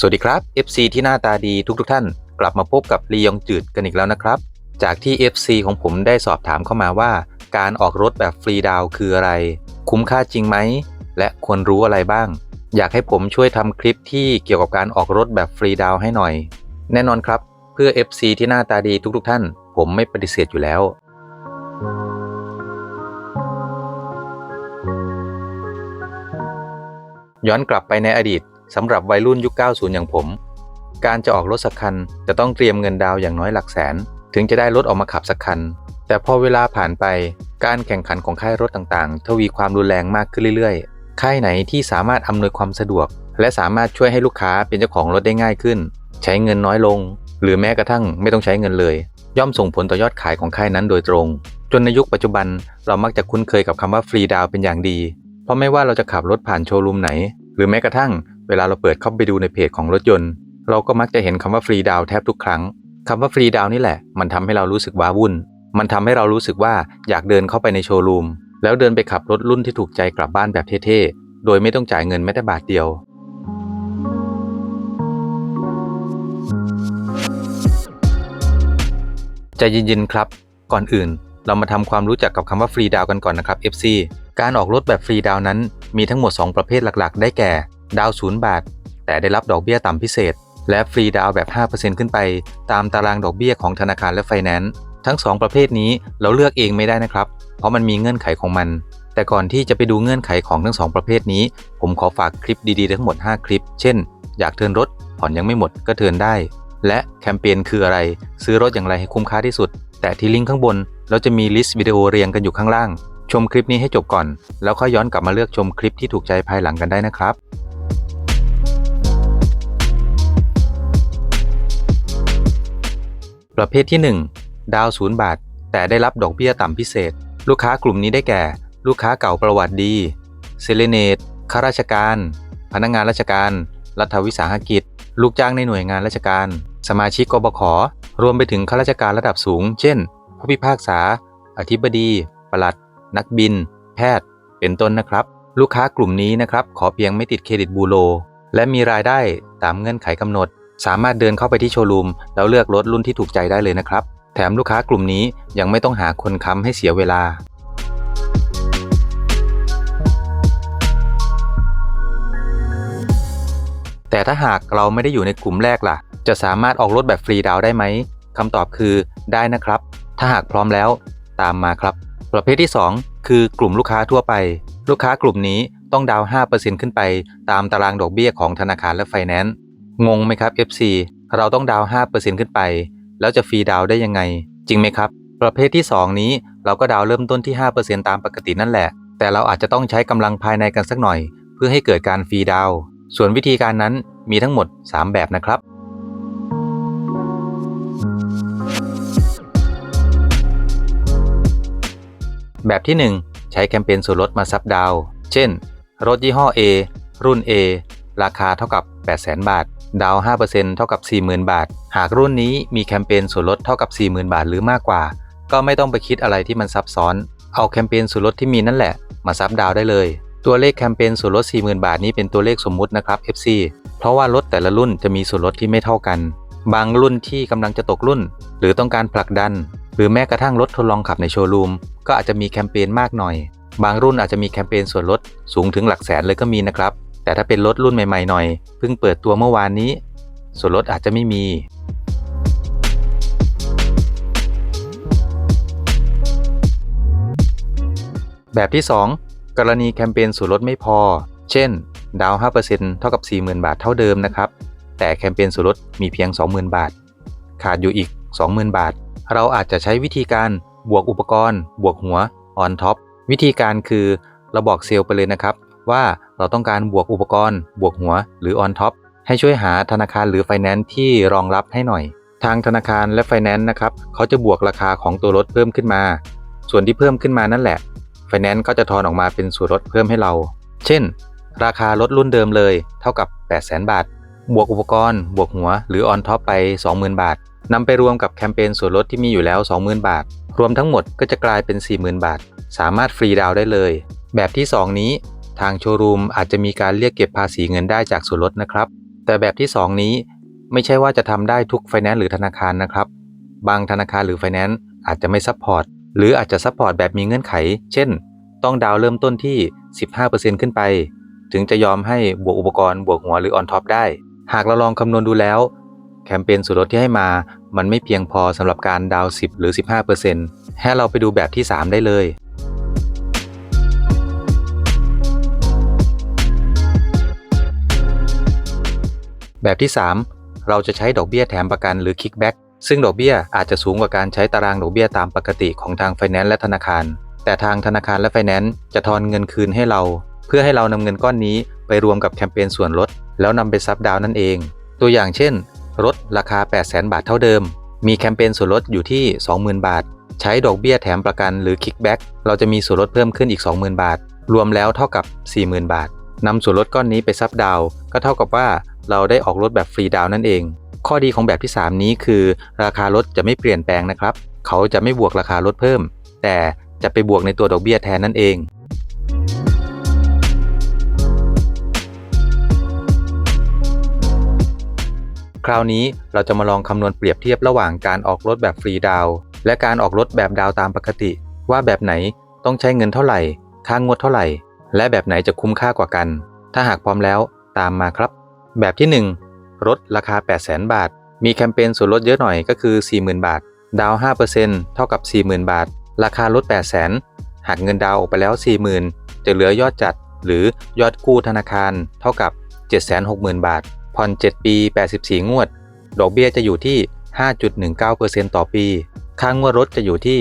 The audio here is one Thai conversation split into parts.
สวัสดีครับ FC ที่หน้าตาดีทุกๆทท่าน กลับมาพบกับลียองจืดกันอีกแล้วนะครับ จากที่ FC ของผมได้สอบถามเข้ามาว่า การออกรถแบบฟรีดาวคืออะไร คุ้มค่าจริงไหม และควรรู้อะไรบ้าง อยากให้ผมช่วยทำคลิปที่เกี่ยวกับการออกรถแบบฟรีดาวให้หน่อย แน่นอนครับ เพื่อ FC ที่หน้าตาดีทุกๆทท่าน ผมไม่ปฏิเสธอยู่แล้วย้อนกลับไปในอดีต สำหรับวัยรุ่นยุค 90 อย่างผม การจะออกรถสักคันจะต้องเตรียมเงินดาวอย่างน้อยหลักแสน ถึงจะได้รถออกมาขับสักคัน แต่พอเวลาผ่านไปการแข่งขันของค่ายรถต่างๆ ทวีความรุนแรงมากขึ้นเรื่อยๆ ค่ายไหนที่สามารถอำนวยความสะดวก และสามารถช่วยให้ลูกค้าเป็นเจ้าของรถได้ง่ายขึ้น ใช้เงินน้อยลง หรือแม้กระทั่งไม่ต้องใช้เงินเลย ย่อมส่งผลต่อยอดขายของค่ายนั้นโดยตรง จนในยุคปัจจุบันเรามักจะคุ้นเคยกับคำว่าฟรีดาวเป็นอย่างดี เพราะไม่ว่าเราจะขับรถผ่านโชว์รูมไหน หรือแม้กระทั่ง เวลาเราเปิดเข้าไปดูในเพจของรถยนต์ เราก็มักจะเห็นคำว่าฟรีดาวแทบทุกครั้งคำว่าฟรีดาวนี่แหละ มันทำให้เรารู้สึกว้าวุ่น มันทำให้เรารู้สึกว่าอยากเดินเข้าไปในโชว์รูม แล้วเดินไปขับรถรุ่นที่ถูกใจกลับบ้านแบบเท่ๆ โดยไม่ต้องจ่ายเงินแม้แต่บาทเดียวใจเย็นๆครับ ก่อนอื่นเรามาทำความรู้จักกับคำว่าฟรีดาวกันก่อนนะครับ FC การออกรถแบบฟรีดาวน์นั้นมีทั้งหมด 2 ประเภทหลักๆ ได้แก่ ดาวศูนย์บาท แต่ได้รับดอกเบี้ยต่ำพิเศษ และฟรีดาวน์แบบ 5%ขึ้นไป ตามตารางดอกเบี้ยของธนาคารและไฟแนนซ์ทั้ง 2 ประเภทนี้เราเลือกเองไม่ได้นะครับ เพราะมันมีเงื่อนไขของมัน แต่ก่อนที่จะไปดูเงื่อนไขของทั้ง 2 ประเภทนี้ ผมขอฝากคลิปดีๆ ทั้งหมด 5 คลิป เช่น อยากเทินรถ ผ่อนยังไม่หมดก็เทินได้ และแคมเปญคืออะไร ซื้อรถอย่างไรให้คุ้มค่าที่สุด แต่ที่ลิงก์ข้างบน เราจะมีลิสต์วิดีโอเรียงกันอยู่ข้างล่าง ชมคลิปนี้ให้จบก่อน แล้วค่อยย้อนกลับมาเลือกชมคลิปที่ถูกใจภายหลังกันได้นะครับ ประเภทที่ 1 ดาวศูนย์บาท แต่ได้รับดอกเบี้ยต่ำพิเศษ ลูกค้ากลุ่มนี้ได้แก่ ลูกค้าเก่าประวัติดี เซเลเนตข้าราชการ พนักงานราชการ รัฐวิสาหกิจ ลูกจ้างในหน่วยงานราชการ สมาชิกกบข รวมไปถึงข้าราชการระดับสูง เช่น ผู้พิพากษา อธิบดี ปลัด นักบิน แพทย์ เป็นต้นนะครับ ลูกค้ากลุ่มนี้นะครับ ขอเพียงไม่ติดเครดิตบูโร และมีรายได้ตามเงื่อนไขกำหนด สามารถเดินเข้าไปที่โชว์รูมแล้วเลือกรถรุ่นที่ถูกใจได้เลยนะครับ แถมลูกค้ากลุ่มนี้ยังไม่ต้องหาคนค้ำให้เสียเวลาแต่ถ้าหากเราไม่ได้อยู่ในกลุ่มแรกล่ะ จะสามารถออกรถแบบฟรีดาวน์ได้ไหมคำตอบคือได้นะครับ ถ้าหากพร้อมแล้วตามมาครับ ประเภทที่ 2 คือกลุ่มลูกค้าทั่วไป ลูกค้ากลุ่มนี้ต้องดาวน์5%ขึ้นไป ตามตารางดอกเบี้ยของธนาคารและไฟแนนซ์ งงไหมครับ FC เราต้องดาวน์5%ขึ้นไป แล้วจะฟรีดาวได้ยังไง จริงไหมครับ ประเภทที่ 2 นี้เราก็ดาวเริ่มต้นที่ 5%ตามปกตินั่นแหละ แต่เราอาจจะต้องใช้กำลังภายในกันสักหน่อย เพื่อให้เกิดการฟรีดาว ส่วนวิธีการนั้นมีทั้งหมด 3 แบบนะครับแบบที่ 1 ใช้แคมเปญส่วนลดมาซับดาว เช่น รถยี่ห้อ A รุ่น A ราคาเท่ากับ 800,000 บาท ดาวน์5%เท่ากับ 40,000 บาท หากรุ่นนี้มีแคมเปญส่วนลดเท่ากับ 40,000 บาทหรือมากกว่า ก็ไม่ต้องไปคิดอะไรที่มันซับซ้อน เอาแคมเปญส่วนลดที่มีนั่นแหละ มาซับดาวได้เลย ตัวเลขแคมเปญส่วนลด 40,000 บาทนี้เป็นตัวเลขสมมุตินะครับ FC เพราะว่ารถแต่ละรุ่นจะมีส่วนลดที่ไม่เท่ากัน บางรุ่นที่กำลังจะตกรุ่น หรือต้องการผลักดัน หรือแม้กระทั่งรถทดลองขับในโชว์รูมก็อาจจะมีแคมเปญมากหน่อย บางรุ่นอาจจะมีแคมเปญส่วนลดสูงถึงหลักแสนเลยก็มีนะครับ แต่ถ้าเป็นรถรุ่นใหม่ๆหน่อยเพิ่งเปิดตัวเมื่อวานนี้ ส่วนลดอาจจะไม่มีแบบที่ 2 กรณีแคมเปญส่วนลดไม่พอ เช่น ดาวน์5%เท่ากับ 40,000 บาทเท่าเดิมนะครับ แต่แคมเปญส่วนลดมีเพียง 20,000 บาท ขาดอยู่อีก 20,000 บาท เราอาจจะใช้วิธีการบวกอุปกรณ์ บวกหัวออนท็อป วิธีการคือเราบอกเซลล์ไปเลยนะครับ ว่าเราต้องการบวกอุปกรณ์ บวกหัว หรือออนท็อปให้ช่วยหาธนาคารหรือไฟแนนซ์ที่รองรับให้หน่อย ทางธนาคารและไฟแนนซ์นะครับเขาจะบวกราคาของตัวรถเพิ่มขึ้นมา ส่วนที่เพิ่มขึ้นมานั่นแหละไฟแนนซ์ก็จะทอนออกมาเป็นส่วนลดเพิ่มให้เรา เช่น ราคารถรุ่นเดิมเลย เท่ากับ 800,000 บาท บวกอุปกรณ์ บวกหัว หรือออนท็อปไป 20,000 บาทนำไปรวมกับแคมเปญส่วนลดที่มีอยู่แล้ว 20,000 บาท รวมทั้งหมดก็จะกลายเป็น 40,000 บาท สามารถฟรีดาวได้เลย แบบที่ 2 นี้ ทางโชว์รูมอาจจะมีการเรียกเก็บภาษีเงินได้จากส่วนลดนะครับ แต่แบบที่ 2 นี้ไม่ใช่ว่าจะทำได้ทุกไฟแนนซ์หรือธนาคารนะครับ บางธนาคารหรือไฟแนนซ์อาจจะไม่ซัพพอร์ตหรืออาจจะซัพพอร์ตแบบมีเงื่อนไข เช่น ต้องดาวน์เริ่มต้นที่ 15%ขึ้นไป ถึงจะยอมให้บวกอุปกรณ์บวกหัวหรือออนท็อปได้ หากเราลองคำนวณดูแล้ว แคมเปญส่วนลดที่ให้มา มันไม่เพียงพอสำหรับการดาวน์10 หรือ 15%ให้เราไปดูแบบที่ 3 ได้เลย แบบที่ 3 เราจะใช้ดอกเบี้ยแถมประกันหรือคิกแบ็กซึ่งดอกเบี้ยอาจจะสูงกว่าการใช้ตารางดอกเบี้ยตามปกติของทางไฟแนนซ์และธนาคาร แต่ทางธนาคารและไฟแนนซ์จะทอนเงินคืนให้เรา เพื่อให้เรานำเงินก้อนนี้ไปรวมกับแคมเปญส่วนลด แล้วนำไปซับดาวน์นั่นเอง ตัวอย่างเช่น รถราคา 800,000บาทเท่าเดิม มีแคมเปญส่วนลดอยู่ที่ 20,000 บาท ใช้ดอกเบี้ยแถมประกันหรือคิกแบ็กเราจะมีส่วนลดเพิ่มขึ้นอีก 20,000 บาท รวมแล้วเท่ากับ 40,000 บาทนำส่วนลดก้อนนี้ไปซับดาวน์ก็เท่ากับว่า เราได้ออกรถแบบฟรีดาวน์นั่นเอง ข้อดีของแบบที่ 3 นี้คือ ราคารถจะไม่เปลี่ยนแปลงนะครับ เขาจะไม่บวกราคารถเพิ่ม แต่จะไปบวกในตัวดอกเบี้ยแทนนั่นเองคราวนี้เราจะมาลองคำนวณเปรียบเทียบระหว่างการออกรถแบบฟรีดาวน์และการออกรถแบบดาวน์ตามปกติ ว่าแบบไหนต้องใช้เงินเท่าไหร่ ค่างวดเท่าไหร่ และแบบไหนจะคุ้มค่ากว่ากัน ถ้าหากพร้อมแล้วตามมาครับ แบบที่ 1 รถราคา 800,000 บาท มีแคมเปญส่วนลดเยอะหน่อยก็คือ 40,000 บาท ดาว 5%เท่ากับ 40,000 บาท ราคารถ 800,000หักเงินดาวออกไปแล้ว 40,000 จะเหลือยอดจัด หรือยอดกู้ธนาคารเท่ากับ 760,000 บาท ผ่อน 7 ปี 84 งวด ดอกเบี้ยจะอยู่ที่ 5.19%ต่อปี ค่างวดรถจะอยู่ที่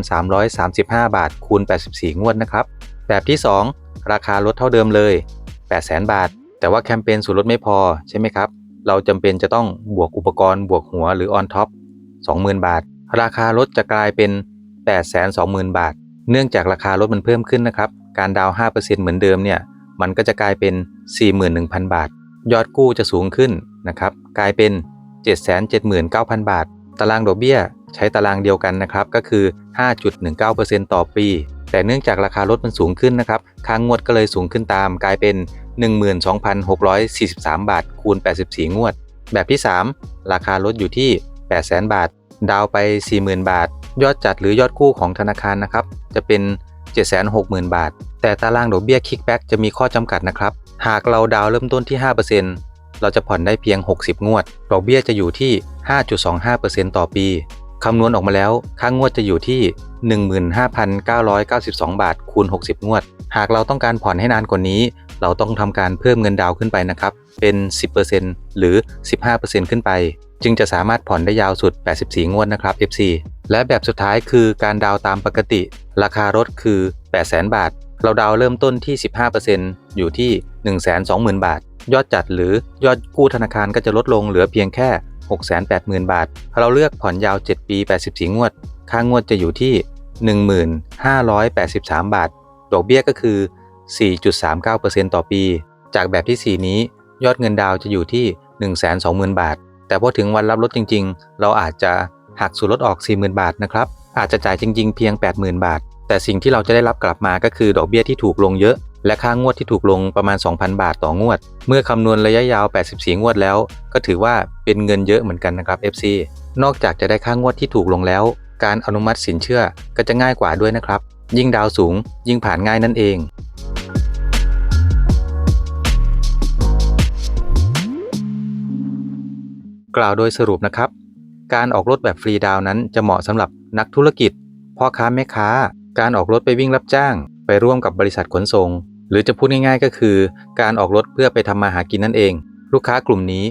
12,335 บาท คูณ 84 งวดนะครับ แบบที่ 2 ราคารถเท่าเดิมเลย 800,000 บาท แต่ว่าแคมเปญส่วนลดไม่พอใช่ไหมครับ เราจำเป็นจะต้องบวกอุปกรณ์บวกหัวหรือออนท็อป20,000 บาท ราคารถจะกลายเป็น 820,000 บาท เนื่องจากราคารถมันเพิ่มขึ้นนะครับ การดาวน์5%เหมือนเดิมเนี่ย มันก็จะกลายเป็น 41,000 บาท ยอดกู้จะสูงขึ้นนะครับ กลายเป็น 779,000 บาท ตารางดอกเบี้ยใช้ตารางเดียวกันนะครับ ก็คือ 5.19%ต่อปี แต่เนื่องจากราคารถมันสูงขึ้นนะครับ ค่างวดก็เลยสูงขึ้นตาม กลายเป็น 12,643 บาท คูณ 84 งวด แบบที่ 3 ราคารถอยู่ที่ 800,000 บาท ดาวไป 40,000 บาท ยอดจัดหรือยอดกู้ของธนาคารนะครับ จะเป็น 760,000 บาท แต่ตารางดอกเบี้ยคิกแบ็กจะมีข้อจำกัดนะครับ หากเราดาวเริ่มต้นที่ 5%เราจะผ่อนได้เพียง 60 งวด ดอกเบี้ยจะอยู่ที่ 5.25%ต่อปีคำนวณออกมาแล้วค่างวดจะอยู่ที่ 15,992 บาท คูณ 60 งวด หากเราต้องการผ่อนให้นานกว่านี้ เราต้องทำการเพิ่มเงินดาวขึ้นไปนะครับเป็น 10%หรือ 15%ขึ้นไป จึงจะสามารถผ่อนได้ยาวสุด 84 งวดนะครับ FC และแบบสุดท้ายคือการดาวตามปกติ ราคารถคือ 800,000 บาท เราดาวเริ่มต้นที่ 15%อยู่ที่ 120,000 บาท ยอดจัดหรือยอดกู้ธนาคารก็จะลดลงเหลือเพียงแค่ 680,000 บาท เราเลือกผ่อนยาว 7 ปี 84 งวด ค่างวดจะอยู่ที่ 1583บาท ดอกเบี้ยก็คือ 4.39%ต่อปี จากแบบที่ 4 นี้ยอดเงินดาวจะอยู่ที่ 120,000 บาท แต่พอถึงวันรับรถจริง ๆ เราอาจจะหักส่วนลดออก 40,000 บาทนะครับ อาจจะจ่ายจริง ๆ เพียง 80,000 บาท แต่สิ่งที่เราจะได้รับกลับมาก็คือดอกเบี้ยที่ถูกลงเยอะ และค่างวดที่ถูกลงประมาณ 2,000 บาทต่องวด เมื่อคำนวณระยะยาว 84 งวดแล้ว ก็ถือว่าเป็นเงินเยอะเหมือนกันนะครับ FC นอกจากจะได้ค่างวดที่ถูกลงแล้ว การอนุมัติสินเชื่อก็จะง่ายกว่าด้วยนะครับ ยิ่งดาวสูง ยิ่งผ่านง่ายนั่นเอง กล่าวโดยสรุปนะครับ การออกรถแบบฟรีดาวนั้นจะเหมาะสำหรับนักธุรกิจ พ่อค้าแม่ค้า การออกรถไปวิ่งรับจ้าง ไปร่วมกับบริษัทขนส่ง หรือจะพูดง่ายๆ ก็คือ การออกรถเพื่อไปทำมาหากินนั่นเอง ลูกค้ากลุ่มนี้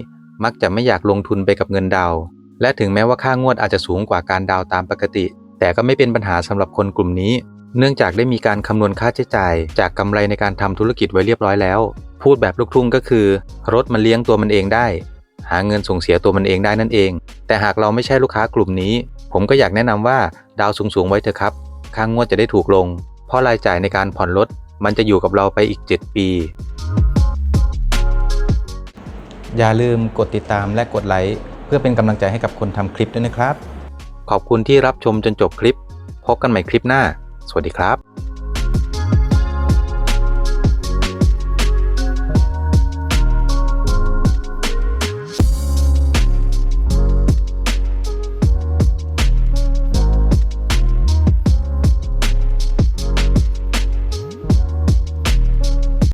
มักจะไม่อยากลงทุนไปกับเงินดาวและถึงแม้ว่าค่างวดอาจจะสูงกว่าการดาวตามปกติ แต่ก็ไม่เป็นปัญหาสำหรับคนกลุ่มนี้ เนื่องจากได้มีการคำนวณค่าใช้จ่าย จากกำไรในการทำธุรกิจไว้เรียบร้อยแล้ว พูดแบบลูกทุ่งก็คือ รถมันเลี้ยงตัวมันเองได้ หาเงินส่งเสียตัวมันเองได้นั่นเอง แต่หากเราไม่ใช่ลูกค้ากลุ่มนี้ ผมก็อยากแนะนำว่าดาวสูงๆไว้เถอะครับ ค่างวดจะได้ถูกลง เพราะรายจ่ายในการผ่อนรถมันจะอยู่กับเราไปอีก 7 ปี อย่าลืมกดติดตามและกดไลค์เพื่อเป็นกำลังใจให้กับคนทำคลิปด้วยนะครับ ขอบคุณที่รับชมจนจบคลิป พบกันใหม่คลิปหน้า สวัสดีครับ